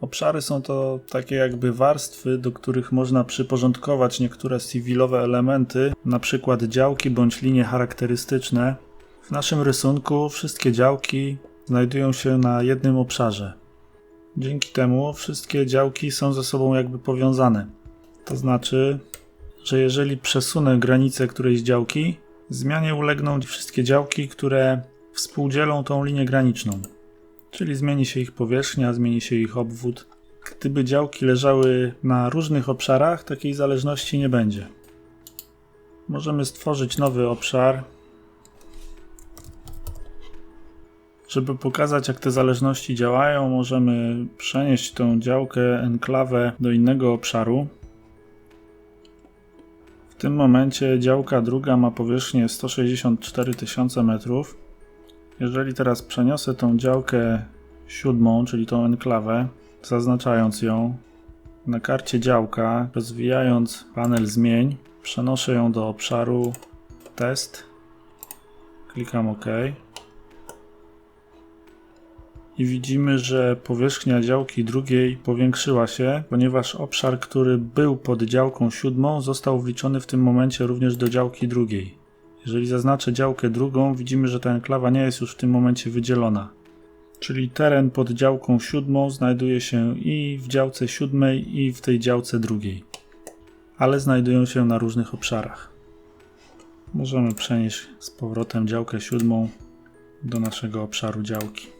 Obszary są to takie jakby warstwy, do których można przyporządkować niektóre civilowe elementy, na przykład działki bądź linie charakterystyczne. W naszym rysunku wszystkie działki znajdują się na jednym obszarze. Dzięki temu wszystkie działki są ze sobą jakby powiązane. To znaczy, że jeżeli przesunę granicę którejś działki, zmianie ulegną wszystkie działki, które współdzielą tą linię graniczną. Czyli zmieni się ich powierzchnia, zmieni się ich obwód. Gdyby działki leżały na różnych obszarach, takiej zależności nie będzie. Możemy stworzyć nowy obszar. Żeby pokazać, jak te zależności działają, możemy przenieść tą działkę, enklawę do innego obszaru. W tym momencie działka druga ma powierzchnię 164 tysiące metrów. Jeżeli teraz przeniosę tą działkę siódmą, czyli tą enklawę, zaznaczając ją na karcie działka, rozwijając panel zmień, przenoszę ją do obszaru test, klikam OK i widzimy, że powierzchnia działki drugiej powiększyła się, ponieważ obszar, który był pod działką siódmą, został wliczony w tym momencie również do działki drugiej. Jeżeli zaznaczę działkę drugą, widzimy, że ta enklawa nie jest już w tym momencie wydzielona. Czyli teren pod działką siódmą znajduje się i w działce siódmej, i w tej działce drugiej. Ale znajdują się na różnych obszarach. Możemy przenieść z powrotem działkę siódmą do naszego obszaru działki.